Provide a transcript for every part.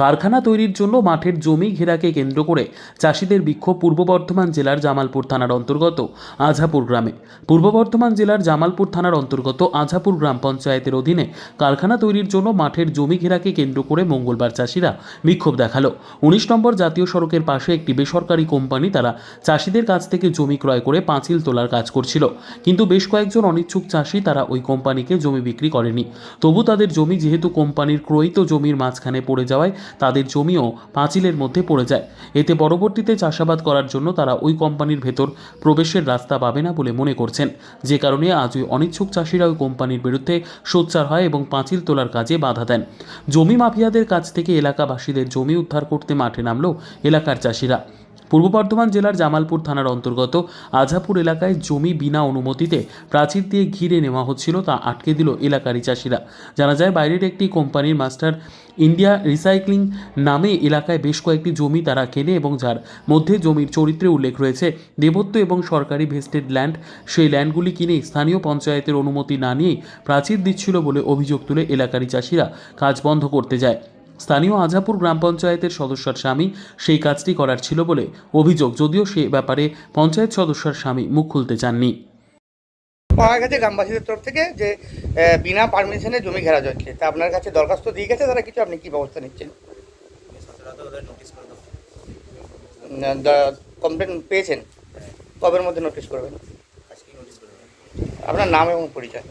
কারখানা তৈরির জন্য মাঠের জমি ঘেরাকে কেন্দ্র করে চাষিদের বিক্ষোভ পূর্ব বর্ধমান জেলার জামালপুর থানার অন্তর্গত আঝাপুর গ্রামে। পূর্ব বর্ধমান জেলার জামালপুর থানার অন্তর্গত আঝাপুর গ্রাম পঞ্চায়েতের অধীনে কারখানা তৈরির জন্য মাঠের জমি ঘেরাকে কেন্দ্র করে মঙ্গলবার চাষিরা বিক্ষোভ দেখাল। উনিশ নম্বর জাতীয় সড়কের পাশে একটি বেসরকারি কোম্পানি তারা চাষিদের কাছ থেকে জমি ক্রয় করে পাঁচিল তোলার কাজ করছিল। কিন্তু বেশ কয়েকজন অনিচ্ছুক চাষি তারা ওই কোম্পানিকে জমি বিক্রি করেনি। তবু তাদের জমি যেহেতু কোম্পানির ক্রয়িত জমির মাঝখানে পড়ে যাওয়ায় তাদের জমিও পাঁচিলের মধ্যে পড়ে যায়। এতে পরবর্তীতে চাষাবাদ করার জন্য তারা ওই কোম্পানির ভেতর প্রবেশের রাস্তা পাবে না বলে মনে করছেন। যে কারণে আজ ওই অনিচ্ছুক চাষিরা ওই কোম্পানির বিরুদ্ধে সোচ্চার হয় এবং পাঁচিল তোলার কাজে বাধা দেন। জমি মাফিয়াদের কাছ থেকে এলাকাবাসীদের জমি উদ্ধার করতে মাঠে নামলো এলাকার চাষিরা। পূর্ব বর্ধমান জেলার জামালপুর থানার অন্তর্গত আঝাপুর এলাকায় জমি বিনা অনুমতিতে প্রাচীর দিয়ে ঘিরে নেওয়া হচ্ছিল তা আটকে দিল এলাকারই চাষিরা। জানা যায়, বাইরের একটি কোম্পানির মাস্টার ইন্ডিয়া রিসাইক্লিং নামে এলাকায় বেশ কয়েকটি জমি তারা কেনে এবং যার মধ্যে জমির চরিত্রে উল্লেখ রয়েছে। দেবত্ব এবং সরকারি ভেস্টেড ল্যান্ড, সেই ল্যান্ডগুলি কিনে স্থানীয় পঞ্চায়েতের অনুমতি না নিয়েই প্রাচীর দিচ্ছিল বলে অভিযোগ তুলে এলাকারই চাষিরা। কাজ বন্ধ করতে যায়। স্থানীয় আজাপুর গ্রাম পঞ্চায়েতের সদস্যর স্বামী সেই কাজটি করার ছিল বলে অভিযোগ, যদিও সে ব্যাপারে পঞ্চায়েত সদস্যর স্বামী মুখ খুলতে চাননি। পাওয়া গেছে গ্রামবাসীদের তরফ থেকে যে বিনা পারমিশনে জমি ঘেরা যাচ্ছে তা আপনার কাছে দরখাস্ত দিয়ে গেছে? তারা কিছু আপনি কি ব্যবস্থা নিচ্ছেন? কমপ্লেন পেয়েছেন? কবের মধ্যে নোটিশ করবেন? আপনার নাম এবং পরিচয়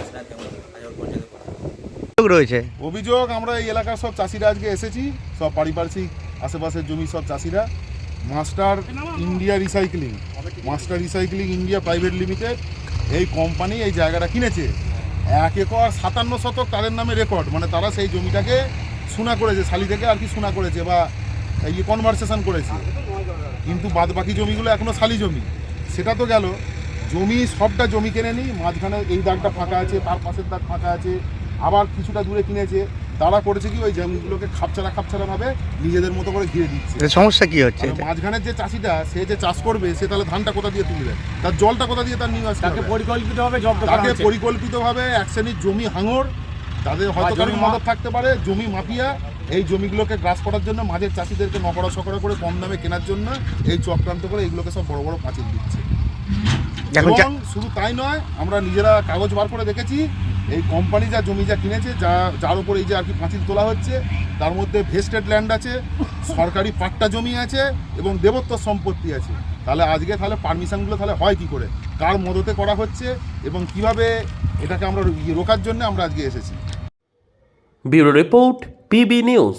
আসলে কেমন আজর পঞ্চায়েত করা রয়েছে। অভিযোগ, আমরা এই এলাকার সব চাষিরা আজকে এসেছি, সব পারিপার্শ্বিক আশেপাশের জমি সব চাষিরা। Master India recycling, Master recycling India private limited, এই কোম্পানি এই জায়গাটা কিনেছে। এক একর সাতান্ন শতক তাদের নামে রেকর্ড মানে তারা সেই জমিটাকে শোনা করেছে, শালি থেকে আর কি শোনা করেছে বা ইয়ে কনভারসেশন করেছে। কিন্তু বাদ বাকি জমিগুলো এখনও শালি জমি। সেটা তো গেল। জমি সবটা জমি কেনে নি মাঝখানে এই দাগটা ফাঁকা আছে, তার পাশের দাগ ফাঁকা আছে আবার কিছুটা দূরে কিনেছে। তারা করেছে কি ওই জমিগুলোকে খাপছাড়া খাপছাড়া ভাবে নিজেদের মতো করে ঘিরে দিচ্ছে। সমস্যা কি হচ্ছে মাঝখানের যে চাষিটা সে যে চাষ করবে সে তাহলে ধানটা কোথা দিয়ে তুলবে? তার জলটা কোথা দিয়ে তার নিয়ে আসবে তাকে পরিকল্পিতভাবে জব্দ করা তাকে পরিকল্পিতভাবে এক শ্রেণির জমি হাঙর তাদের হয়তো জমি কারোর মদত থাকতে পারে। জমি মাফিয়া এই জমিগুলোকে গ্রাস করার জন্য মাঝের চাষিদেরকে নকড়া সকড়া করে কম দামে কেনার জন্য এই চক্রান্ত করে এইগুলোকে সব বড় বড় পাঁচিল দিচ্ছে। এবং শুধু তাই নয় আমরা নিজেরা কাগজ বার করে দেখেছি এই কোম্পানি যা জমি যা কিনেছে, যা, যার উপর এই যে আর কি পাঁচিল তোলা হচ্ছে, তার মধ্যে ভেস্টেড ল্যান্ড আছে, সরকারি পাট্টা জমি আছে এবং দেবত্ব সম্পত্তি আছে। তাহলে আজকে তাহলে পারমিশনগুলো তাহলে হয় কি করে? কার মদতে করা হচ্ছে এবং কীভাবে এটাকে আমরা রোকার জন্য আমরা আজকে এসেছি? Bureau report, PB news.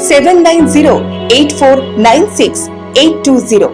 seven nine zero eight four nine six eight two zero